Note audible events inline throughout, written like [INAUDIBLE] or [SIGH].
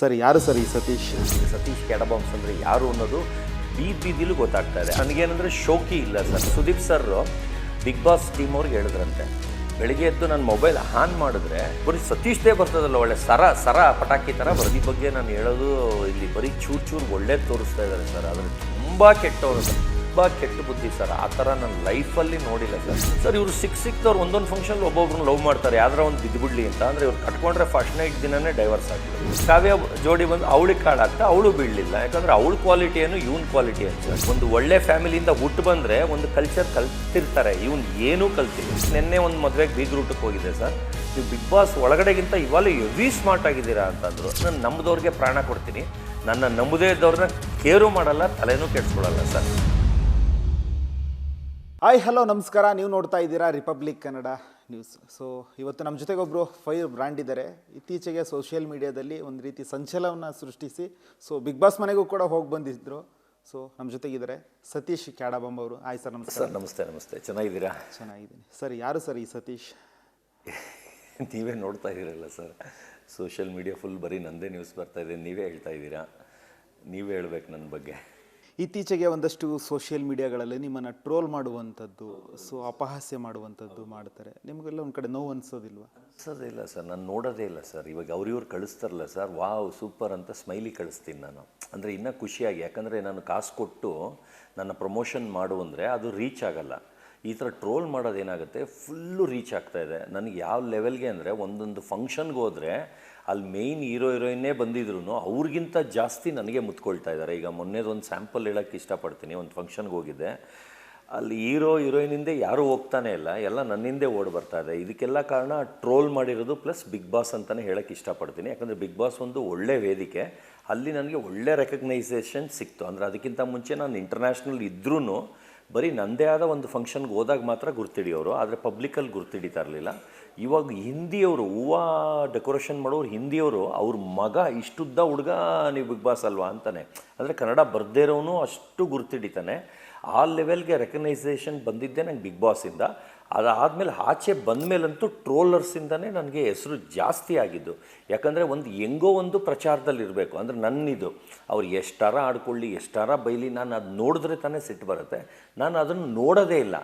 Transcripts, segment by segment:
Sir, ಯಾರು sir ಈ ಸತೀಶ್ ಸತೀಶ್ ಕೆಡಬಾಂಬ್ಸ್ ಅಂದರೆ ಯಾರು ಅನ್ನೋದು ಬೀದ್ ಬೀದಿಲು ಗೊತ್ತಾಗ್ತಾ ಇದೆ. ನನಗೇನಂದ್ರೆ ಶೋಕಿ ಇಲ್ಲ sir. Sudeep sir big boss team ಅವ್ರಿಗೆ ಹೇಳಿದ್ರಂತೆ. ಬೆಳಿಗ್ಗೆ ಎದ್ದು ನನ್ನ ಮೊಬೈಲ್ ಆನ್ ಮಾಡಿದ್ರೆ, ಬರೀ ಸತೀಶ್ದೇ ಬರ್ತದಲ್ಲ ಒಳ್ಳೆ ಸರ ಸರ ಪಟಾಕಿ ಥರ ಬರೋದು ಬಗ್ಗೆ ನಾನು ಹೇಳೋದು ಇಲ್ಲಿ ಬರೀ ಚೂರು ಚೂರು ಒಳ್ಳೇದು ತೋರಿಸ್ತಾ ಇದ್ದಾರೆ ಸರ್. ಆದರೆ ತುಂಬ ಕೆಟ್ಟವರು ಸರ್. ತುಂಬ ಕೆಟ್ಟ ಬುದ್ಧಿ ಸರ್. ಆ ಥರ ನನ್ನ ಲೈಫಲ್ಲಿ ನೋಡಿಲ್ಲ ಸರ್. ಸರ್, ಇವರು ಸಿಕ್ ಸಿಕ್ತವ್ರು ಒಂದೊಂದು ಫಂಕ್ಷನ್ ಒಬ್ಬೊಬ್ರನ್ನ ಲವ್ ಮಾಡ್ತಾರೆ. ಯಾವ್ದಾರ ಒಂದು ಬಿದ್ದುಬಿಡ್ಲಿ ಅಂತ ಅಂದರೆ ಇವ್ರು ಕಟ್ಕೊಂಡ್ರೆ ಫಸ್ಟ್ ನೈಟ್ ದಿನನೇ ಡೈವರ್ಸ್ ಆಗ್ತದೆ ಕಾವ್ಯ ಜೋಡಿ ಬಂದು ಅವಳಿಗೆ ಕಾಡಾಗ್ತಾ ಅವಳು ಬೀಳಲಿಲ್ಲ. ಯಾಕಂದ್ರೆ ಅವಳ ಕ್ವಾಲಿಟಿ ಏನು, ಇವನ್ ಕ್ವಾಲಿಟಿ ಅಂತ ಒಂದು ಒಳ್ಳೆ ಫ್ಯಾಮಿಲಿಯಿಂದ ಹುಟ್ಟು ಬಂದರೆ ಒಂದು ಕಲ್ಚರ್ ಕಲ್ತಿರ್ತಾರೆ. ಇವನ್ ಏನೂ ಕಲ್ತಿಲ್ಲ. ನಿನ್ನೆ ಒಂದು ಮದುವೆಗೆ ಬೀಗ್ ರೂಟಕ್ಕೆ ಹೋಗಿದೆ ಸರ್. ನೀವು ಬಿಗ್ ಬಾಸ್ ಒಳಗಡೆಗಿಂತ ಇವಾಗ ಎವಿ ಸ್ಮಾರ್ಟ್ ಆಗಿದ್ದೀರಾ ಅಂತಂದ್ರು. ನಾನು ನಂಬಿದವ್ರಿಗೆ ಪ್ರಾಣ ಕೊಡ್ತೀನಿ. ನನ್ನ ನಂಬದೇ ಇದ್ದವ್ರನ್ನ ಕೇರು ಮಾಡಲ್ಲ, ತಲೆನೂ ಕೆಡ್ಸ್ಕೊಳಲ್ಲ ಸರ್. ಹಾಯ್ ಹಲೋ ನಮಸ್ಕಾರ. ನೀವು ನೋಡ್ತಾ ಇದ್ದೀರಾ ರಿಪಬ್ಲಿಕ್ ಕನ್ನಡ ನ್ಯೂಸ್ ಸೊ ಇವತ್ತು ನಮ್ಮ ಜೊತೆಗೊಬ್ಬರು ಫೈರ್ ಬ್ರ್ಯಾಂಡ್ ಇದ್ದಾರೆ ಇತ್ತೀಚೆಗೆ ಸೋಷಿಯಲ್ ಮೀಡಿಯಾದಲ್ಲಿ ಒಂದು ರೀತಿ ಸಂಚಲನವನ್ನು ಸೃಷ್ಟಿಸಿ ಸೊ ಬಿಗ್ ಬಾಸ್ ಮನೆಗೂ ಕೂಡ ಹೋಗಿ ಬಂದಿದ್ದರು ಸೊ ನಮ್ಮ ಜೊತೆಗಿದ್ದಾರೆ ಸತೀಶ್ ಕ್ಯಾಡಬಾಂಬ್ ಅವರು. ಹಾಯ್ ಸರ್ ನಮಸ್ಕಾರ. ಸರ್ ನಮಸ್ತೆ ನಮಸ್ತೆ. ಚೆನ್ನಾಗಿದ್ದೀರಾ? ಚೆನ್ನಾಗಿದ್ದೀನಿ. ಸರ್ ಯಾರು ಸರ್ ಈ ಸತೀಶ್? [LAUGHS] ನೀವೇ ನೋಡ್ತಾ ಇದ್ದೀರಲ್ಲ ಸರ್ ಸೋಷಿಯಲ್ ಮೀಡಿಯಾ ಫುಲ್ ಬರೀ ನಂದೇ ನ್ಯೂಸ್ ಬರ್ತಾ ಇದೆ. ನೀವೇ ಹೇಳ್ತಾ ಇದ್ದೀರಾ? ನೀವೇ ಹೇಳ್ಬೇಕು ನನ್ನ ಬಗ್ಗೆ. ಇತ್ತೀಚೆಗೆ ಒಂದಷ್ಟು ಸೋಷಿಯಲ್ ಮೀಡಿಯಾಗಳಲ್ಲಿ ನಿಮ್ಮನ್ನು ಟ್ರೋಲ್ ಮಾಡುವಂಥದ್ದು ಸೊ ಅಪಹಾಸ್ಯ ಮಾಡುವಂಥದ್ದು ಮಾಡ್ತಾರೆ. ನಿಮಗೆಲ್ಲ ಒಂದು ಕಡೆ ನೋವು ಅನಿಸೋದಿಲ್ವಾ? ಅನ್ಸೋದೇ ಇಲ್ಲ ಸರ್, ನಾನು ನೋಡೋದೇ ಇಲ್ಲ ಸರ್. ಇವಾಗ ಅವ್ರಿವ್ರು ಕಳಿಸ್ತಾರಲ್ಲ ಸರ್, ವಾವ್, ಸೂಪರ್ ಅಂತ ಸ್ಮೈಲಿ ಕಳಿಸ್ತೀನಿ ನಾನು. ಅಂದರೆ ಇನ್ನೂ ಖುಷಿಯಾಗಿ, ಯಾಕಂದರೆ ನಾನು ಕಾಸು ಕೊಟ್ಟು ನನ್ನ ಪ್ರಮೋಷನ್ ಮಾಡು ಅಂದರೆ ಅದು ರೀಚ್ ಆಗಲ್ಲ. ಈ ಥರ ಟ್ರೋಲ್ ಮಾಡೋದೇನಾಗುತ್ತೆ ಫುಲ್ಲು ರೀಚ್ ಆಗ್ತಾ ಇದೆ. ನನಗೆ ಯಾವ ಲೆವೆಲ್ಗೆ ಅಂದರೆ ಒಂದೊಂದು ಫಂಕ್ಷನ್ಗೆ ಹೋದರೆ ಅಲ್ಲಿ ಮೇಯ್ನ್ ಹೀರೋ ಹೀರೋಯಿನ್ನೇ ಬಂದಿದ್ರು ಅವ್ರಿಗಿಂತ ಜಾಸ್ತಿ ನನಗೆ ಮುತ್ಕೊಳ್ತಾ ಇದ್ದಾರೆ ಈಗ ಮೊನ್ನೆದೊಂದು ಸ್ಯಾಂಪಲ್ ಹೇಳೋಕ್ಕೆ ಇಷ್ಟಪಡ್ತೀನಿ. ಒಂದು ಫಂಕ್ಷನ್ಗೆ ಹೋಗಿದ್ದೆ. ಅಲ್ಲಿ ಹೀರೋ ಹೀರೋಯಿನಿಂದೆ ಯಾರೂ ಹೋಗ್ತಾನೆ ಇಲ್ಲ. ಎಲ್ಲ ನನ್ನಿಂದೆ ಓಡಿ ಬರ್ತಾ ಇದೆ. ಇದಕ್ಕೆಲ್ಲ ಕಾರಣ ಟ್ರೋಲ್ ಮಾಡಿರೋದು ಪ್ಲಸ್ ಬಿಗ್ ಬಾಸ್ ಅಂತಲೇ ಹೇಳೋಕ್ಕೆ ಇಷ್ಟಪಡ್ತೀನಿ. ಯಾಕಂದರೆ ಬಿಗ್ ಬಾಸ್ ಒಂದು ಒಳ್ಳೆ ವೇದಿಕೆ. ಅಲ್ಲಿ ನನಗೆ ಒಳ್ಳೆ ರೆಕಗ್ನೈಸೇಷನ್ ಸಿಕ್ತು. ಅಂದರೆ ಅದಕ್ಕಿಂತ ಮುಂಚೆ ನಾನು ಇಂಟರ್ನ್ಯಾಷನಲ್ ಇದ್ರೂ ಬರೀ ನನ್ನದೇ ಆದ ಒಂದು ಫಂಕ್ಷನ್ಗೆ ಹೋದಾಗ ಮಾತ್ರ ಗುರ್ತಿಡಿಯೋರು, ಆದರೆ ಪಬ್ಲಿಕಲ್ಲಿ ಗುರ್ತಿಡಿತಾ ಇರಲಿಲ್ಲ. ಇವಾಗ ಹಿಂದಿಯವರು ಹೂವು ಡೆಕೋರೇಷನ್ ಮಾಡೋರು ಹಿಂದಿಯವರು, ಅವ್ರ ಮಗ ಇಷ್ಟುದ್ದ ಹುಡುಗ ನೀವು ಬಿಗ್ ಬಾಸ್ ಅಲ್ವಾ ಅಂತಾನೆ. ಅಂದರೆ ಕನ್ನಡ ಬರದೇ ಇರೋನು ಅಷ್ಟು ಗುರ್ತಿಡಿತಾನೆ. ಆ ಲೆವೆಲ್ಗೆ ರೆಕಗ್ನೈಸೇಷನ್ ಬಂದಿದ್ದೆ ನಂಗೆ ಬಿಗ್ ಬಾಸಿಂದ ಅದಾದಮೇಲೆ ಆಚೆ ಬಂದಮೇಲಂತೂ ಟ್ರೋಲರ್ಸಿಂದನೇ ನನಗೆ ಹೆಸರು ಜಾಸ್ತಿ ಆಗಿದ್ದು. ಯಾಕಂದರೆ ಒಂದು ಹೆಂಗೋ ಒಂದು ಪ್ರಚಾರದಲ್ಲಿ ಇರಬೇಕು ಅಂದರೆ ನನ್ನಿದು. ಅವ್ರು ಎಷ್ಟಾರ ಆಡ್ಕೊಳ್ಳಿ, ಎಷ್ಟಾರ ಬೈಲಿ, ನಾನು ಅದು ನೋಡಿದ್ರೆ ತಾನೇ ಸಿಟ್ಟು ಬರುತ್ತೆ. ನಾನು ಅದನ್ನು ನೋಡೋದೇ ಇಲ್ಲ.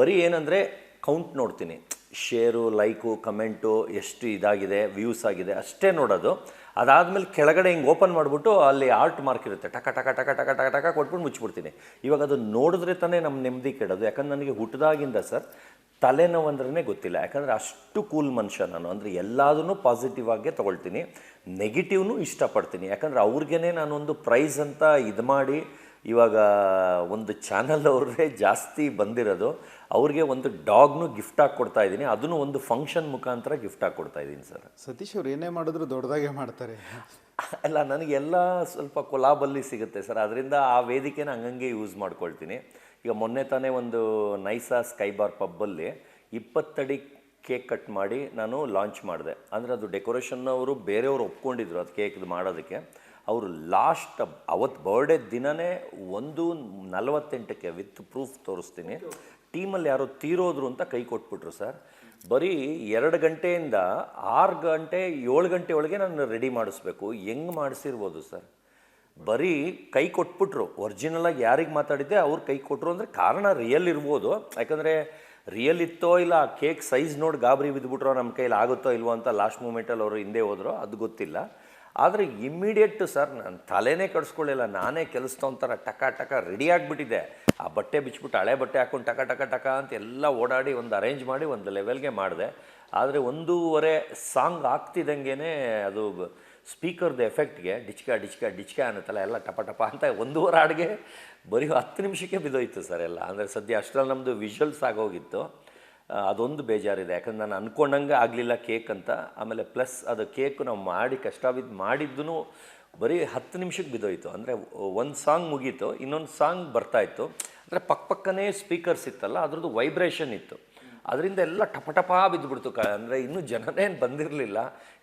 ಬರೀ ಏನಂದರೆ ಕೌಂಟ್ ನೋಡ್ತೀನಿ. ಶೇರು, ಲೈಕು, ಕಮೆಂಟು, ಎಷ್ಟು ಇದಾಗಿದೆ ವ್ಯೂಸ್ ಆಗಿದೆ, ಅಷ್ಟೇ ನೋಡೋದು. ಅದಾದಮೇಲೆ ಕೆಳಗಡೆ ಹಿಂಗೆ ಓಪನ್ ಮಾಡಿಬಿಟ್ಟು ಅಲ್ಲಿ ಆರ್ಟ್ ಮಾರ್ಕ್ ಇರುತ್ತೆ. ಟಕ ಟಕ ಟಕ ಟಕ ಟಕ ಟಕ ಕೊಟ್ಬಿಟ್ಟು ಮುಚ್ಚಿಬಿಡ್ತೀನಿ. ಇವಾಗ ಅದು ನೋಡಿದ್ರೆ ತಾನೇ ನಮ್ಮ ನೆಮ್ಮದಿ ಕೆಡೋದು. ಯಾಕಂದ್ರೆ ನನಗೆ ಹುಟ್ಟಿದಾಗಿಂದ ಸರ್ ತಲೆನೋವು ಅಂದ್ರೇ ಗೊತ್ತಿಲ್ಲ. ಯಾಕಂದರೆ ಅಷ್ಟು ಕೂಲ್ ಮನುಷ್ಯ ನಾನು. ಅಂದರೆ ಎಲ್ಲದನ್ನೂ ಪಾಸಿಟಿವ್ ಆಗೇ ತೊಗೊಳ್ತೀನಿ. ನೆಗೆಟಿವ್ನು ಇಷ್ಟಪಡ್ತೀನಿ. ಯಾಕಂದರೆ ಅವ್ರಿಗೇ ನಾನೊಂದು ಪ್ರೈಸ್ ಅಂತ ಇದು ಮಾಡಿ ಇವಾಗ ಒಂದು ಚಾನಲ್ ಅವ್ರೇ ಜಾಸ್ತಿ ಬಂದಿರೋದು ಅವ್ರಿಗೆ ಒಂದು ಡಾಗ್ನು ಗಿಫ್ಟ್ ಆಗಿ ಕೊಡ್ತಾ ಇದ್ದೀನಿ. ಅದನ್ನು ಒಂದು ಫಂಕ್ಷನ್ ಮುಖಾಂತರ ಗಿಫ್ಟ್ ಆಗಿ ಕೊಡ್ತಾ ಇದ್ದೀನಿ ಸರ್. ಸತೀಶ್ ಅವ್ರು ಏನೇ ಮಾಡಿದ್ರು ದೊಡ್ಡದಾಗೆ ಮಾಡ್ತಾರೆ. ಅಲ್ಲ ನನಗೆಲ್ಲ ಸ್ವಲ್ಪ ಕೊಲಾಬಲ್ಲಿ ಸಿಗುತ್ತೆ ಸರ್. ಅದರಿಂದ ಆ ವೇದಿಕೆನ ಹಂಗಂಗೆ ಯೂಸ್ ಮಾಡ್ಕೊಳ್ತೀನಿ. ಈಗ ಮೊನ್ನೆ ತಾನೇ ಒಂದು ನೈಸಾ ಸ್ಕೈ ಬಾರ್ ಪಬ್ಬಲ್ಲಿ ಇಪ್ಪತ್ತಡಿ ಕೇಕ್ ಕಟ್ ಮಾಡಿ ನಾನು ಲಾಂಚ್ ಮಾಡಿದೆ. ಅಂದರೆ ಅದು ಡೆಕೋರೇಷನ್ ಅವರು ಬೇರೆಯವರು ಒಪ್ಕೊಂಡಿದ್ರು ಅದು ಕೇಕ್ ಮಾಡೋದಕ್ಕೆ. ಅವರು ಲಾಸ್ಟ್ ಅವತ್ತು ಬರ್ಡೇ ದಿನವೇ ಒಂದು ನಲವತ್ತೆಂಟಕ್ಕೆ ವಿತ್ ಪ್ರೂಫ್ ತೋರಿಸ್ತೀನಿ. ಟೀಮಲ್ಲಿ ಯಾರೋ ತೀರೋದ್ರು ಅಂತ ಕೈ ಕೊಟ್ಬಿಟ್ರು ಸರ್. ಬರೀ ಎರಡು ಗಂಟೆಯಿಂದ ಆರು ಗಂಟೆ, ಏಳು ಗಂಟೆ ಒಳಗೆ ನಾನು ರೆಡಿ ಮಾಡಿಸ್ಬೇಕು. ಹೆಂಗೆ ಮಾಡಿಸಿರ್ಬೋದು ಸರ್? ಬರೀ ಕೈ ಕೊಟ್ಬಿಟ್ರು. ಒರಿಜಿನಲಾಗಿ ಯಾರಿಗೆ ಮಾತಾಡಿದ್ದೆ ಅವ್ರು ಕೈ ಕೊಟ್ಟರು ಅಂದರೆ ಕಾರಣ ರಿಯಲ್ ಇರ್ಬೋದು. ಯಾಕಂದರೆ ರಿಯಲ್ ಇತ್ತೋ ಇಲ್ಲ ಆ ಕೇಕ್ ಸೈಜ್ ನೋಡಿ ಗಾಬರಿ ಬಿದ್ದುಬಿಟ್ರೋ ನಮ್ಮ ಕೈಲಿ ಆಗುತ್ತೋ ಇಲ್ವೋ ಅಂತ ಲಾಸ್ಟ್ ಮೂಮೆಂಟಲ್ಲಿ ಅವರು ಹಿಂದೆ ಹೋದ್ರು. ಅದು ಗೊತ್ತಿಲ್ಲ. ಆದರೆ ಇಮ್ಮಿಡಿಯೇಟ್ ಸರ್, ನಾನು ತಲೆನೇ ಕಡಿಸ್ಕೊಳ್ಳಿಲ್ಲ. ನಾನೇ ಕೆಲಸದೊಂಥರ ಟಕ ಟಕ ರೆಡಿ ಆಗಿಬಿಟ್ಟಿದೆ ಆ ಬಟ್ಟೆ ಬಿಚ್ಬಿಟ್ಟು ಹಳೆ ಬಟ್ಟೆ ಹಾಕೊಂಡು ಟಕ ಟಕ ಟಕ ಅಂತ ಎಲ್ಲ ಓಡಾಡಿ ಒಂದು ಅರೇಂಜ್ ಮಾಡಿ ಒಂದು ಲೆವೆಲ್ಗೆ ಮಾಡಿದೆ. ಆದರೆ ಒಂದೂವರೆ ಸಾಂಗ್ ಆಗ್ತಿದ್ದಂಗೆ ಅದು ಸ್ಪೀಕರ್ದು ಎಫೆಕ್ಟ್ಗೆ ಡಿಚ್ಕ ಡಿಚ್ಕ ಡಿಚ್ಕ ಅನ್ನತ್ತಲ್ಲ, ಎಲ್ಲ ಟಪ ಟಪ ಅಂತ ಒಂದೂವರೆ ಹಾಡಿಗೆ ಬರೀ ಹತ್ತು ನಿಮಿಷಕ್ಕೆ ಬಿದ್ದೋಯ್ತು ಸರ್ ಎಲ್ಲ. ಅಂದರೆ ಸದ್ಯ ಅಷ್ಟರಲ್ಲಿ ನಮ್ಮದು ವಿಷುವಲ್ಸ್ ಆಗೋಗಿತ್ತು. ಅದೊಂದು ಬೇಜಾರಿದೆ. ಯಾಕಂದ್ರೆ ನಾನು ಅಂದ್ಕೊಂಡಂಗೆ ಆಗಲಿಲ್ಲ ಕೇಕ್ ಅಂತ. ಆಮೇಲೆ ಪ್ಲಸ್ ಅದು ಕೇಕ್ ನಾವು ಮಾಡಿ ಕಷ್ಟ ಬಿದ್ದು ಮಾಡಿದ್ದೂ ಬರೀ ಹತ್ತು ನಿಮಿಷಕ್ಕೆ ಬಿದ್ದೋಯ್ತು. ಅಂದರೆ ಒಂದು ಸಾಂಗ್ ಮುಗೀತು, ಇನ್ನೊಂದು ಸಾಂಗ್ ಬರ್ತಾಯಿತ್ತು ಅಂದರೆ ಪಕ್ಕ ಪಕ್ಕನೇ ಸ್ಪೀಕರ್ಸ್ ಇತ್ತಲ್ಲ, ಅದ್ರದ್ದು ವೈಬ್ರೇಷನ್ ಇತ್ತು. ಅದರಿಂದ ಎಲ್ಲ ಟಪಟಪ ಬಿದ್ದುಬಿಡ್ತು ಕ, ಅಂದರೆ ಇನ್ನೂ ಜನನೇ ಬಂದಿರಲಿಲ್ಲ.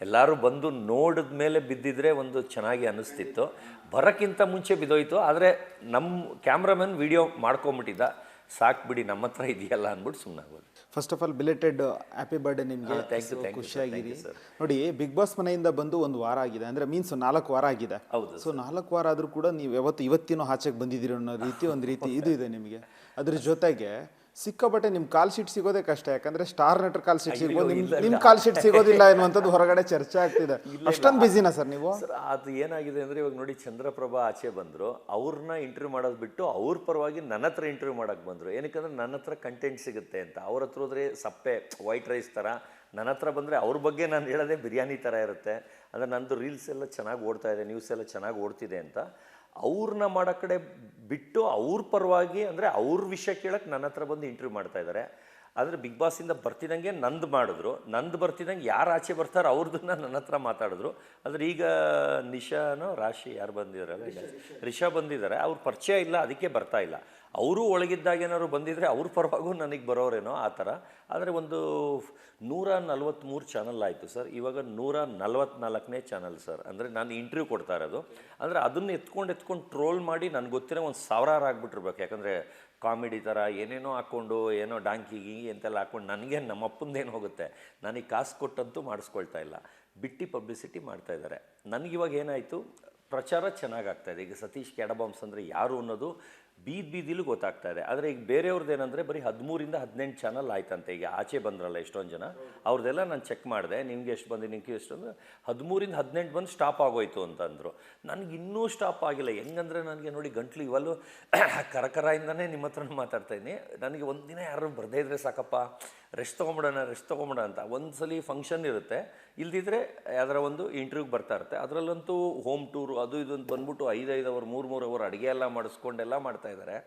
ಎಲ್ಲರೂ ಬಂದು ನೋಡಿದ ಮೇಲೆ ಬಿದ್ದಿದ್ರೆ ಒಂದು ಚೆನ್ನಾಗಿ ಅನ್ನಿಸ್ತಿತ್ತು ಬರೋಕ್ಕಿಂತ ಮುಂಚೆ ಬಿದ್ದೋಯ್ತು. ಆದರೆ ನಮ್ಮ ಕ್ಯಾಮ್ರಾಮನ್ ವಿಡಿಯೋ ಮಾಡ್ಕೊಂಬಿಟ್ಟಿದ್ದ. ಸಾಕು ಬಿಡಿ ನಮ್ಮ ಹತ್ರ ಇದೆಯಲ್ಲ ಅಂದ್ಬಿಟ್ಟು ಸುಮ್ಮನಾಗೋದು first of all belated happy birthday ನಿಮಗೆ. ಥ್ಯಾಂಕ್ ಯು ಥ್ಯಾಂಕ್ ಖುಷಿಯಾಗಿರಿ. ನೋಡಿ ಬಿಗ್ ಬಾಸ್ ಮನೆಯಿಂದ ಬಂದು ಒಂದು ವಾರ ಆಗಿದೆ. ಅಂದ್ರೆ ಮೀನ್ಸ್ ನಾಲ್ಕು ವಾರ ಆಗಿದೆ. ಹೌದು ಸೊ ನಾಲ್ಕು ವಾರ ಆದರೂ ಕೂಡ ನೀವು ಯಾವತ್ತು ಇವತ್ತಿನೂ ಆಚೆಗೆ ಬಂದಿದ್ದೀರಿ ಅನ್ನೋ ರೀತಿ ಒಂದು ರೀತಿ ಇದು ಇದೆ ನಿಮಗೆ. ಅದ್ರ ಜೊತೆಗೆ ಸಿಕ್ಕಾಪಟ್ಟೆ ನಿಮ್ಮ ಕಾಲ್ ಶೀಟ್ ಸಿಗೋದೇ ಕಷ್ಟ ಯಾಕಂದ್ರೆ ಸ್ಟಾರ್ ನಟರ್ ಕಾಲ್ ಶೀಟ್ ಸಿಗೋದು ನಿಮ್ ನಿಮ್ ಕಾಲ್ ಶೀಟ್ ಸಿಗೋದಿಲ್ಲ [LAUGHS] ಎನ್ನುವಂಥದ್ದು ಹೊರಗಡೆ ಚರ್ಚೆ ಆಗ್ತಿದೆ. ಅಷ್ಟೊಂದು ಬಿಸಿನಾ ಸರ್ ನೀವು? ಅದು ಏನಾಗಿದೆ ಅಂದರೆ ಇವಾಗ ನೋಡಿ ಚಂದ್ರಪ್ರಭಾ ಆಚೆ ಬಂದರು ಅವ್ರನ್ನ ಇಂಟರ್ವ್ಯೂ ಮಾಡೋದು ಬಿಟ್ಟು ಅವ್ರ ಪರವಾಗಿ ನನ್ನ ಹತ್ರ ಇಂಟರ್ವ್ಯೂ ಮಾಡೋಕ್ಕೆ ಬಂದರು. ಏನಕ್ಕಂದ್ರೆ ನನ್ನ ಹತ್ರ ಕಂಟೆಂಟ್ ಸಿಗುತ್ತೆ ಅಂತ. ಅವ್ರ ಹತ್ರ ಹೋದ್ರೆ ಸಪ್ಪೆ ವೈಟ್ ರೈಸ್ ಥರ ನನ್ನ ಹತ್ರ ಬಂದರೆ ಅವ್ರ ಬಗ್ಗೆ ನಾನು ಹೇಳೋದೇ ಬಿರಿಯಾನಿ ಥರ ಇರುತ್ತೆ. ಅಂದರೆ ನಂದು ರೀಲ್ಸ್ ಎಲ್ಲ ಚೆನ್ನಾಗಿ ಓಡ್ತಾ ಇದೆ ನ್ಯೂಸ್ ಎಲ್ಲ ಚೆನ್ನಾಗಿ ಓಡ್ತಿದೆ ಅಂತ. ಅವ್ರನ್ನ ಮಾಡೋ ಕಡೆ ಬಿಟ್ಟು ಅವ್ರ ಪರವಾಗಿ ಅಂದರೆ ಅವ್ರ ವಿಷಯ ಕೇಳಕ್ಕೆ ನನ್ನ ಹತ್ರ ಬಂದು ಇಂಟರ್ವ್ಯೂ ಮಾಡ್ತಾ ಇದ್ದಾರೆ ಆದರೆ ಬಿಗ್ ಬಾಸಿಂದ ಬರ್ತಿದ್ದಂಗೆ ನಂದು ಮಾಡಿದ್ರು. ನಂದು ಬರ್ತಿದ್ದಂಗೆ ಯಾರು ಆಚೆ ಬರ್ತಾರೋ ಅವ್ರದನ್ನ ನನ್ನ ಹತ್ರ ಮಾತಾಡಿದ್ರು. ಆದರೆ ಈಗ ನಿಶಾನೋ ರಾಶಿ ಯಾರು ಬಂದಿದಾರಲ್ಲ ಈಗ ರಿಷಾ ಬಂದಿದ್ದಾರೆ ಅವ್ರ ಪರಿಚಯ ಇಲ್ಲ ಅದಕ್ಕೆ ಬರ್ತಾ ಇಲ್ಲ. ಅವರು ಒಳಗಿದ್ದಾಗ ಏನಾದ್ರು ಬಂದಿದ್ರೆ ಅವ್ರ ಪರವಾಗೂ ನನಗೆ ಬರೋರೇನೋ ಆ ಥರ. ಆದರೆ ಒಂದು ನೂರ ನಲ್ವತ್ತ್ಮೂರು ಚಾನಲ್ ಆಯಿತು ಸರ್. ಇವಾಗ ನೂರ ನಲ್ವತ್ನಾಲ್ಕನೇ ಚಾನಲ್ ಸರ್. ಅಂದರೆ ನಾನು ಇಂಟರ್ವ್ಯೂ ಕೊಡ್ತಾ ಇರೋದು. ಅಂದರೆ ಅದನ್ನು ಎತ್ಕೊಂಡು ಎತ್ಕೊಂಡು ಟ್ರೋಲ್ ಮಾಡಿ ನನಗೆ ಗೊತ್ತಿರೋ ಒಂದು ಸಾವಿರಾರು ಆಗಿಬಿಟ್ಟಿರ್ಬೇಕು. ಯಾಕಂದರೆ ಕಾಮಿಡಿ ಥರ ಏನೇನೋ ಹಾಕ್ಕೊಂಡು ಏನೋ ಡಾಂಕಿ ಗೀಗಿ ಅಂತೆಲ್ಲ ಹಾಕ್ಕೊಂಡು ನನಗೆ ನಮ್ಮ ಅಪ್ಪಂದೇನು ಹೋಗುತ್ತೆ? ನನಗೆ ಕಾಸು ಕೊಟ್ಟಂತೂ ಮಾಡಿಸ್ಕೊಳ್ತಾ ಇಲ್ಲ. ಬಿಟ್ಟು ಪಬ್ಲಿಸಿಟಿ ಮಾಡ್ತಾ ಇದ್ದಾರೆ. ನನಗಿವಾಗ ಏನಾಯಿತು? ಪ್ರಚಾರ ಚೆನ್ನಾಗಾಗ್ತಾ ಇದೆ. ಈಗ ಸತೀಶ್ ಕ್ಯಾಡಬಾಂಬ್ಸ್ ಅಂದರೆ ಯಾರು ಅನ್ನೋದು ಬೀದ್ ಬೀದಿಲು ಗೊತ್ತಾಗ್ತಾ ಇದೆ. ಆದರೆ ಈಗ ಬೇರೆಯವ್ರದ್ದು ಏನಂದರೆ ಬರೀ ಹದಿಮೂರಿಂದ ಹದಿನೆಂಟು ಚಾನಲ್ ಆಯ್ತಂತೆ. ಈಗ ಆಚೆ ಬಂದ್ರಲ್ಲ ಎಷ್ಟೊಂದು ಜನ. ಅವ್ರದ್ದೆಲ್ಲ ನಾನು ಚೆಕ್ ಮಾಡಿದೆ. ನಿಮ್ಗೆ ಎಷ್ಟು ಬಂದು, ನಿಮಗೆ ಎಷ್ಟು ಅಂದರೆ ಹದಿಮೂರಿಂದ ಹದಿನೆಂಟು ಬಂದು ಸ್ಟಾಪ್ ಆಗೋಯ್ತು ಅಂತಂದರು. ನನಗೆ ಇನ್ನೂ ಸ್ಟಾಪ್ ಆಗಿಲ್ಲ. ಹೆಂಗಂದರೆ ನನಗೆ ನೋಡಿ ಗಂಟ್ಲು ಇವಲ್ಲೂ [COUGHS] ಕರಕರಾಯಿಂದನೇ ನಿಮ್ಮ ಹತ್ರ ಮಾತಾಡ್ತಾಯಿದ್ದೀನಿ ನನಗೆ ಒಂದು ದಿನ ಯಾರು ಬರದೇ ಇದ್ರೆ ಸಾಕಪ್ಪ. ರೆಸ್ಟ್ ತೊಗೊಂಬಿಡೋಣ ರೆಸ್ಟ್ ತೊಗೊಂಬಿಡೋಣ ಅಂತ. ಒಂದು ಸಲ ಫಂಕ್ಷನ್ ಇರುತ್ತೆ. ಇಲ್ದಿದ್ರೆ ಯಾವ್ದಾರ ಒಂದು ಇಂಟರ್ವ್ಯೂಗೆ ಬರ್ತಾ ಇರುತ್ತೆ. ಅದರಲ್ಲಂತೂ ಹೋಮ್ ಟೂರು ಅದು ಇದು ಅಂತ ಬಂದ್ಬಿಟ್ಟು ಐದೈದು ಅವರ್ ಮೂರು ಮೂರು ಅವರ್ ಅಡುಗೆ ಎಲ್ಲ ಮಾಡಿಸ್ಕೊಂಡೆಲ್ಲ ಮಾಡ್ತಾ ಇದ್ದಾರೆ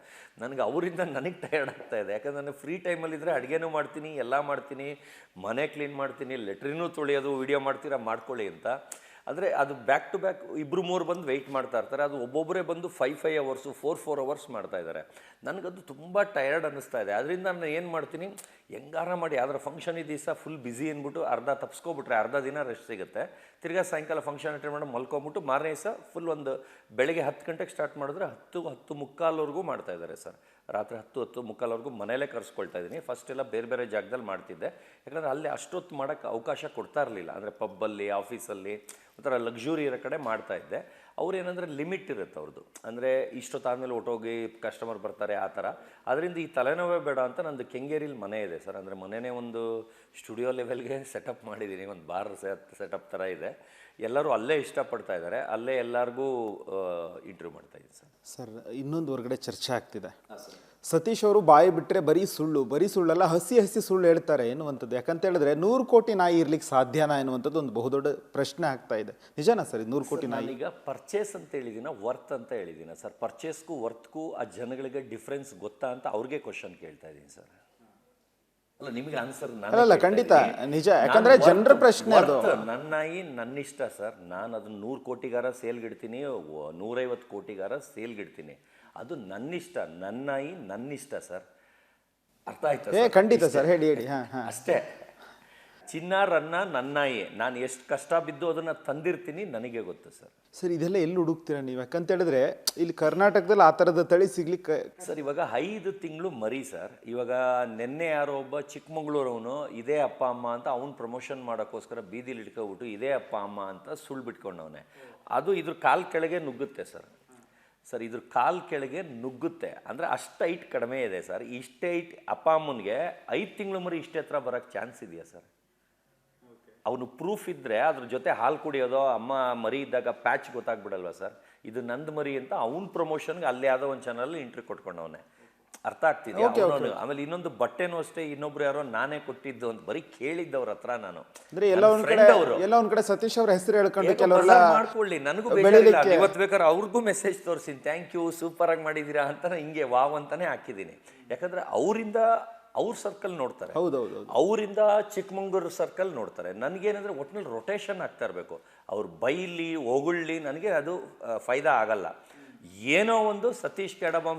ನನಗೆ ಅವರಿಂದ ನನಗೆ ಟಯರ್ಡ್ ಆಗ್ತಾ ಇದೆ. ಯಾಕಂದ್ರೆ ನಾನು ಫ್ರೀ ಟೈಮಲ್ಲಿದ್ದರೆ ಅಡುಗೆನೂ ಮಾಡ್ತೀನಿ, ಎಲ್ಲ ಮಾಡ್ತೀನಿ, ಮನೆ ಕ್ಲೀನ್ ಮಾಡ್ತೀನಿ ಲೆಟ್ರಿನೂ ತೊಳೆಯೋದು ವೀಡಿಯೋ ಮಾಡ್ತೀರಾ, ಮಾಡ್ಕೊಳ್ಳಿ ಅಂತ. ಅಂದರೆ ಅದು ಬ್ಯಾಕ್ ಟು ಬ್ಯಾಕ್ ಇಬ್ಬರು ಮೂರು ಬಂದು ವೆಯ್ಟ್ ಮಾಡ್ತಾ ಇರ್ತಾರೆ. ಅದು ಒಬ್ಬೊಬ್ಬರೇ ಬಂದು five five hours four four hours ಮಾಡ್ತಾ ಇದ್ದಾರೆ. ನನಗದು ತುಂಬ ಟಯರ್ಡ್ ಅನ್ನಿಸ್ತಾ ಇದೆ. ಅದರಿಂದ ನಾನು ಏನು ಮಾಡ್ತೀನಿ? ಹೆಂಗಾರ ಮಾಡಿ ಯಾವ್ದಾರ ಫಂಕ್ಷನ್ ದಿವಸ ಫುಲ್ ಬ್ಯುಸಿ ಅಂದ್ಬಿಟ್ಟು ಅರ್ಧ ತಪ್ಸ್ಕೊಬಿಟ್ರೆ ಅರ್ಧ ದಿನ ರೆಸ್ಟ್ ಸಿಗುತ್ತೆ. ತಿರ್ಗಾ ಸಾಯಂಕಾಲ ಫಂಕ್ಷನ್ ಅಟೆಂಡ್ ಮಾಡಿ, ಮಲ್ಕೊಂಬಿಟ್ಟು ಮಾರನೇ ದಿವಸ ಫುಲ್ ಒಂದು ಬೆಳಗ್ಗೆ ಹತ್ತು ಗಂಟೆಗೆ ಸ್ಟಾರ್ಟ್ ಮಾಡಿದ್ರೆ ಹತ್ತು ಹತ್ತು ಮುಕ್ಕಾಲ್ವರೆಗೂ ಮಾಡ್ತಾ ಇದ್ದಾರೆ ಸರ್. ರಾತ್ರಿ ಹತ್ತು ಹತ್ತು ಮುಕ್ಕಾಲವರೆಗೂ ಮನೆಯಲ್ಲೇ ಕರೆಸ್ಕೊಳ್ತಾ ಇದ್ದೀನಿ. ಫಸ್ಟ್ ಎಲ್ಲ ಬೇರೆ ಬೇರೆ ಜಾಗದಲ್ಲಿ ಮಾಡ್ತಿದ್ದೆ. ಯಾಕಂದರೆ ಅಲ್ಲಿ ಅಷ್ಟೊತ್ತು ಮಾಡೋಕ್ಕೆ ಅವಕಾಶ ಕೊಡ್ತಾ ಇರಲಿಲ್ಲ. ಅಂದರೆ ಪಬ್ಬಲ್ಲಿ ಆಫೀಸಲ್ಲಿ ಒಂಥರ ಲಕ್ಸುರಿ ಇರೋ ಕಡೆ ಮಾಡ್ತಾ ಇದ್ದೆ. ಅವ್ರೇನಂದರೆ ಲಿಮಿಟ್ ಇರುತ್ತೆ ಅವ್ರದ್ದು. ಅಂದರೆ ಇಷ್ಟೊತ್ತಾದಮೇಲೆ ಒಟ್ಟೋಗಿ ಕಸ್ಟಮರ್ ಬರ್ತಾರೆ ಆ ಥರ. ಅದರಿಂದ ಈ ತಲೆನೋವೇ ಬೇಡ ಅಂತ ನಂದು ಕೆಂಗೇರಿಲಿ ಮನೆ ಇದೆ ಸರ್. ಅಂದರೆ ಮನೆನೇ ಒಂದು ಸ್ಟುಡಿಯೋ ಲೆವೆಲ್ಗೆ ಸೆಟಪ್ ಮಾಡಿದ್ದೀನಿ ಒಂದು ಬಾರ್ ಸೆಟಪ್ ಥರ ಇದೆ. ಎಲ್ಲರೂ ಅಲ್ಲೇ ಇಷ್ಟಪಡ್ತಾ ಇದ್ದಾರೆ. ಅಲ್ಲೇ ಎಲ್ಲರಿಗೂ ಇಂಟರ್ವ್ಯೂ ಮಾಡ್ತಾ ಇದ್ದೀನಿ ಸರ್. ಸರ್ ಇನ್ನೊಂದು ಹೊರಗಡೆ ಚರ್ಚೆ ಆಗ್ತಿದೆ. ಸತೀಶ್ ಅವರು ಬಾಯಿ ಬಿಟ್ಟರೆ ಬರೀ ಸುಳ್ಳು ಬರೀ ಸುಳ್ಳಲ್ಲ ಹಸಿ ಹಸಿ ಸುಳ್ಳು ಹೇಳ್ತಾರೆ ಎನ್ನುವಂಥದ್ದು. ಯಾಕಂತ ಹೇಳಿದ್ರೆ ನೂರು ಕೋಟಿ ನಾಯಿ ಇರ್ಲಿಕ್ಕೆ ಸಾಧ್ಯನಾ ಎನ್ನುವಂಥದ್ದು ಒಂದು ಬಹುದೊಡ್ಡ ಪ್ರಶ್ನೆ ಆಗ್ತಾ ಇದೆ. ನಿಜನಾ ಸರ್ ನೂರು ಕೋಟಿ ನಾಯಿ? ಈಗ ಪರ್ಚೇಸ್ ಅಂತ ಹೇಳಿದಿನ ವರ್ತ್ ಅಂತ ಹೇಳಿದಿನ ಸರ್? ಪರ್ಚೇಸ್ಗೂ ವರ್ತ್ಗೂ ಆ ಜನಗಳಿಗೆ ಡಿಫ್ರೆನ್ಸ್ ಗೊತ್ತಾ ಅಂತ ಅವ್ರಿಗೆ ಕ್ವಶನ್ ಕೇಳ್ತಾ ಇದ್ದೀನಿ ಸರ್. ಅಲ್ಲ ನಿಮಗೆ ಆನ್ಸರ್ ಅಲ್ಲ ಖಂಡಿತ. ನಿಜ. ಯಾಕಂದ್ರೆ ಜನರ ಪ್ರಶ್ನೆ ಅದು. ನನ್ನ ನಾಯಿ ನನ್ನ ಇಷ್ಟ ಸರ್. ನಾನು ಅದನ್ನ ನೂರು ಕೋಟಿಗಾರ ಸೇಲ್ಗಿಡ್ತೀನಿ ನೂರೈವತ್ತು ಕೋಟಿಗಾರ ಸೇಲ್ಗಿಡ್ತೀನಿ. ಅದು ನನ್ನಿಷ್ಟ ನನ್ನ ನಾಯಿ ನನ್ನಿಷ್ಟ ಸರ್. ಅರ್ಥ ಆಯ್ತಾ ಏ ಖಂಡಿತ ಸರ್ ಹೇಳಿ ಹೇಳಿ. ಅಷ್ಟೇ. ಚಿನ್ನ ರನ್ನ ನನ್ನಾಯಿ ನಾನು ಎಷ್ಟು ಕಷ್ಟ ಬಿದ್ದು ಅದನ್ನು ತಂದಿರ್ತೀನಿ ನನಗೆ ಗೊತ್ತು ಸರ್. ಸರ್ ಇದೆಲ್ಲ ಎಲ್ಲಿ ಹುಡುಕ್ತೀರಾ ನೀವು? ಯಾಕಂತ ಹೇಳಿದ್ರೆ ಇಲ್ಲಿ ಕರ್ನಾಟಕದಲ್ಲಿ ಆ ಥರದ ತಳಿ ಸಿಗ್ಲಿಕ್ಕೆ ಸರ್ ಇವಾಗ ಐದು ತಿಂಗಳು ಮರಿ ಸರ್. ಇವಾಗ ನಿನ್ನೆ ಯಾರೋ ಒಬ್ಬ ಚಿಕ್ಕಮಂಗ್ಳೂರವನು ಇದೇ ಅಪ್ಪ ಅಮ್ಮ ಅಂತ ಅವ್ನು ಪ್ರಮೋಷನ್ ಮಾಡೋಕ್ಕೋಸ್ಕರ ಬೀದಿಲಿ ಇಟ್ಕೊಬಿಟ್ಟು ಇದೇ ಅಪ್ಪ ಅಮ್ಮ ಅಂತ ಸುಳ್ಳು ಬಿಟ್ಕೊಂಡವನೆ. ಅದು ಇದ್ರ ಕಾಲ್ ಕೆಳಗೆ ನುಗ್ಗುತ್ತೆ ಸರ್. ಸರ್, ಇದ್ರ ಕಾಲು ಕೆಳಗೆ ನುಗ್ಗುತ್ತೆ. ಅಂದರೆ ಅಷ್ಟು ಐಟ್ ಕಡಿಮೆ ಇದೆ ಸರ್. ಇಷ್ಟೇ ಹೈಟ್ ಅಪ್ಪ ಅಮ್ಮನಿಗೆ ಐದು ತಿಂಗಳ ಮರಿ ಇಷ್ಟೇ ಹತ್ರ ಬರೋಕ್ಕೆ ಚಾನ್ಸ್ ಇದೆಯಾ ಸರ್? ಅವನು ಪ್ರೂಫ್ ಇದ್ದರೆ ಅದ್ರ ಜೊತೆ ಹಾಲು ಕುಡಿಯೋದೋ, ಅಮ್ಮ ಮರಿ ಇದ್ದಾಗ ಪ್ಯಾಚ್ ಗೊತ್ತಾಗ್ಬಿಡಲ್ವಾ ಸರ್? ಇದು ನಂದು ಮರಿ ಅಂತ ಅವ್ನ ಪ್ರಮೋಷನ್ಗೆ ಅಲ್ಲೇ ಯಾವುದೋ ಒಂದು ಚಾನಲ್ ಇಂಟ್ರಿ ಕೊಟ್ಕೊಂಡವನೆ. ಅರ್ಥ ಆಗ್ತಿದೆ ಆಮೇಲೆ ಇನ್ನೊಂದು ಬಟ್ಟೆನೂ ಅಷ್ಟೇ ಇನ್ನೊಬ್ರು ಯಾರೋ ನಾನೇ ಕೊಟ್ಟಿದ್ದು ಅಂತ ಬರೀ ಕೇಳಿದ್ದವ್ರ ಹತ್ರ ನಾನು. ಅಂದ್ರೆ ಎಲ್ಲ ಒಂದ್ ಕಡೆ ಎಲ್ಲ ಒಂದ್ ಕಡೆ ಸತೀಶ್ ಅವ್ರ ಹೆಸರು ಹೇಳ್ಕೊಂಡು ಕೆಲವರೆಲ್ಲ ಮಾಡ್ಕೊಳ್ಳಿ ನನಗೂ ಇವತ್ತು ಬೇಕಾದ್ರೆ ಅವ್ರಿಗೂ ಮೆಸೇಜ್ ತೋರಿಸಿನಿ ಥ್ಯಾಂಕ್ ಯು ಸೂಪರ್ ಆಗಿ ಮಾಡಿದೀರಾ ಅಂತ ಹಿಂಗೆ ವಾವ್ ಅಂತಾನೆ ಹಾಕಿದ್ದೀನಿ. ಯಾಕಂದ್ರೆ ಅವರಿಂದ ಅವ್ರ ಸರ್ಕಲ್ ನೋಡ್ತಾರೆ. ಹೌದೌದು ಅವರಿಂದ ಚಿಕ್ಕಮಂಗ್ಳೂರು ಸರ್ಕಲ್ ನೋಡ್ತಾರೆ. ನನಗೇನಂದ್ರೆ ಒಟ್ಟಿನಲ್ಲಿ ರೊಟೇಷನ್ ಆಗ್ತಾ ಇರಬೇಕು. ಅವ್ರು ಬೈಲಿ ಹೊಗಳ್ಳಿ ನನಗೆ ಅದು ಫೈದಾ ಆಗಲ್ಲ. ಏನೋ ಒಂದು ಸತೀಶ್ ಕ್ಯಾಡಬಾಂಬ್